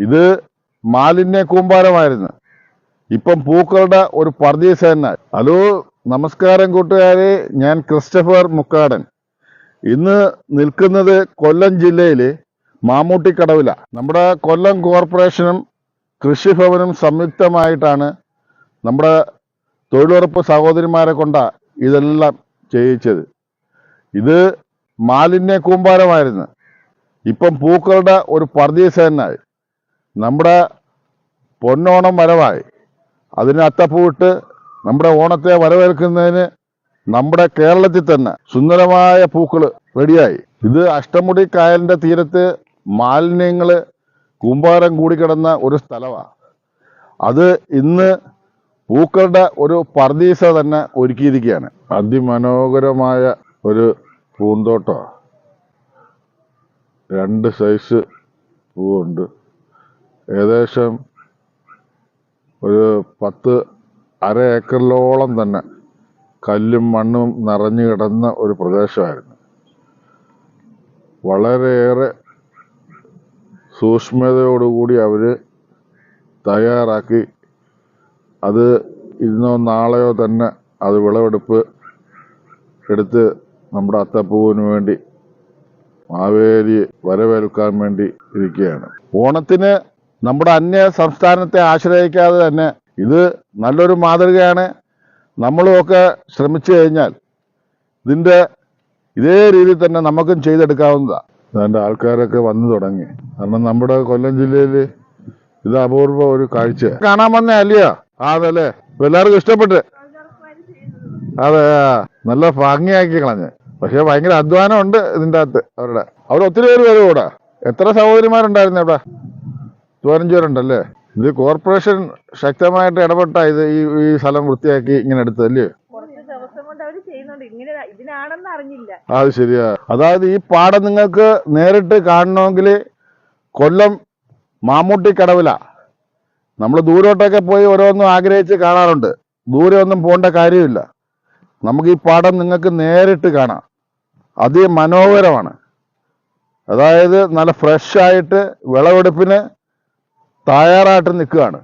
ഇത് മാലിന്യ കൂമ്പാരമായിരുന്നു. ഇപ്പം പൂക്കളുടെ ഒരു പർദീസ തന്നെ. ഹലോ നമസ്കാരം കൂട്ടുകാരെ. ഞാൻ ക്രിസ്റ്റഫർ മുക്കാടൻ. ഇന്ന് നിൽക്കുന്നത് കൊല്ലം ജില്ലയിലെ മാമൂട്ടിക്കടവില. നമ്മുടെ കൊല്ലം കോർപ്പറേഷനും കൃഷിഭവനും സംയുക്തമായിട്ടാണ് നമ്മുടെ തൊഴിലുറപ്പ് സഹോദരിമാരെ കൊണ്ട ഇതെല്ലാം ചെയ്യിച്ചത്. ഇത് മാലിന്യ കൂമ്പാരമായിരുന്നു. ഇപ്പം പൂക്കളുടെ ഒരു പർദീസ തന്നെയായി നമ്മുടെ പൊന്നോണം വരവായി. അതിന് അത്തപ്പൂവിട്ട് നമ്മുടെ ഓണത്തെ വരവേൽക്കുന്നതിന് നമ്മുടെ കേരളത്തിൽ തന്നെ സുന്ദരമായ പൂക്കൾ റെഡിയായി. ഇത് അഷ്ടമുടി കായലിന്റെ തീരത്ത് മാലിന്യങ്ങൾ കൂമ്പാരം കൂടിക്കിടന്ന ഒരു സ്ഥലമാണ് അത് ഇന്ന് പൂക്കളുടെ ഒരു പർദീസ തന്നെ ഒരുക്കിയിരിക്കുകയാണ്. അതിമനോഹരമായ ഒരു പൂന്തോട്ടമാണ് രണ്ട് സൈസ് പൂവുണ്ട്. ഏകദേശം ഒരു പത്ത് അര ഏക്കറിലോളം തന്നെ കല്ലും മണ്ണും നിറഞ്ഞു കിടന്ന ഒരു പ്രദേശമായിരുന്നു. വളരെയേറെ സൂക്ഷ്മതയോടുകൂടി അവർ തയ്യാറാക്കി. അത് ഇന്നോ നാളെയോ തന്നെ അത് വിളവെടുപ്പ് എടുത്ത് നമ്മുടെ അത്തപ്പൂവിന് വേണ്ടി മാവേലി വരവേൽക്കാൻ വേണ്ടി ഇരിക്കുകയാണ്. ഓണത്തിന് നമ്മുടെ അന്യ സംസ്ഥാനത്തെ ആശ്രയിക്കാതെ തന്നെ ഇത് നല്ലൊരു മാതൃകയാണ്. നമ്മളുമൊക്കെ ശ്രമിച്ചു കഴിഞ്ഞാൽ ഇതിന്റെ ഇതേ രീതിയിൽ തന്നെ നമുക്കും ചെയ്തെടുക്കാവുന്നതാണ് അതിന്റെ ആൾക്കാരൊക്കെ വന്നു തുടങ്ങി. കാരണം നമ്മുടെ കൊല്ലം ജില്ലയിൽ ഇത് അപൂർവ ഒരു കാഴ്ച. കാണാൻ വന്ന അല്ലയോ? അതല്ലേ എല്ലാവർക്കും ഇഷ്ടപ്പെട്ട്? അതെ നല്ല ഭംഗിയാക്കി കളഞ്ഞ്. പക്ഷെ ഭയങ്കര അധ്വാനം ഉണ്ട് ഇതിന്റെ അകത്ത് അവരുടെ. അവർ ഒത്തിരി പേര് വരും ഇവിടെ എത്ര സഹോദരിമാരുണ്ടായിരുന്നു ഇവിടെ പതിനഞ്ച് ഇത് കോർപ്പറേഷൻ ശക്തമായിട്ട് ഇടപെട്ട ഇത് ഈ ഈ സ്ഥലം വൃത്തിയാക്കി ഇങ്ങനെ എടുത്തല്ലേ അത് ശരിയാ. അതായത് ഈ പാടം നിങ്ങൾക്ക് നേരിട്ട് കാണണമെങ്കിൽ കൊല്ലം മാമൂട്ടി കടവില. നമ്മൾ ദൂരോട്ടൊക്കെ പോയി ഓരോന്നും ആഗ്രഹിച്ച് കാണാറുണ്ട്. ദൂരെ ഒന്നും പോകേണ്ട കാര്യമില്ല. നമുക്ക് ഈ പാടം നിങ്ങൾക്ക് നേരിട്ട് കാണാം. അതിമനോഹരമാണ് അതായത് നല്ല ഫ്രഷ് ആയിട്ട് വിളവെടുപ്പിന് തയ്യാറായിട്ട് നിൽക്കുകയാണ്.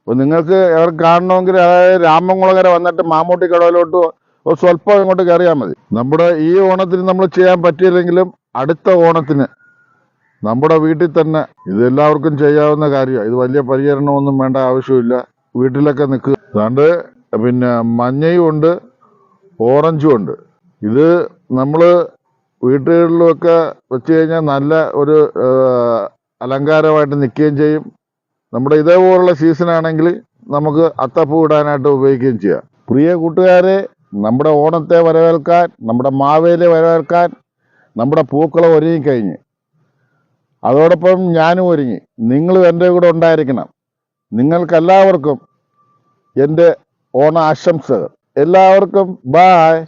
അപ്പോൾ നിങ്ങൾക്ക് എവിടെ കാണണമെങ്കിൽ അതായത് രാമംകുളങ്ങര വന്നിട്ട് മാമൂട്ടി കടവിലോട്ട് സ്വല്പം ഇങ്ങോട്ട് കയറിയാൽ മതി. നമ്മുടെ ഈ ഓണത്തിന് നമ്മൾ ചെയ്യാൻ പറ്റിയില്ലെങ്കിലും അടുത്ത ഓണത്തിന് നമ്മുടെ വീട്ടിൽ തന്നെ ഇത് എല്ലാവർക്കും ചെയ്യാവുന്ന കാര്യമാണ്. ഇത് വലിയ പരിചരണമൊന്നും വേണ്ട ആവശ്യമില്ല. വീട്ടിലൊക്കെ നിൽക്കുക. അതുകൊണ്ട് പിന്നെ മഞ്ഞയും ഉണ്ട് ഓറഞ്ചും ഉണ്ട്. ഇത് നമ്മൾ വീട്ടുകളിലുമൊക്കെ വെച്ച് കഴിഞ്ഞാൽ നല്ല ഒരു അലങ്കാരമായിട്ട് നിൽക്കുകയും ചെയ്യും. നമ്മുടെ ഇതേപോലുള്ള സീസൺ ആണെങ്കിൽ നമുക്ക് അത്തപ്പൂ ഇടാനായിട്ട് ഉപയോഗിക്കുകയും ചെയ്യാം. പ്രിയ കൂട്ടുകാരെ നമ്മുടെ ഓണത്തെ വരവേൽക്കാൻ നമ്മുടെ മാവേലിയെ വരവേൽക്കാൻ നമ്മുടെ പൂക്കളം ഒരുങ്ങിക്കഴിഞ്ഞ് അതോടൊപ്പം ഞാനും ഒരുങ്ങി. നിങ്ങളും എന്റെ കൂടെ ഉണ്ടായിരിക്കണം. നിങ്ങൾക്കെല്ലാവർക്കും എന്റെ ഓണ ആശംസകൾ എല്ലാവർക്കും ബായ്.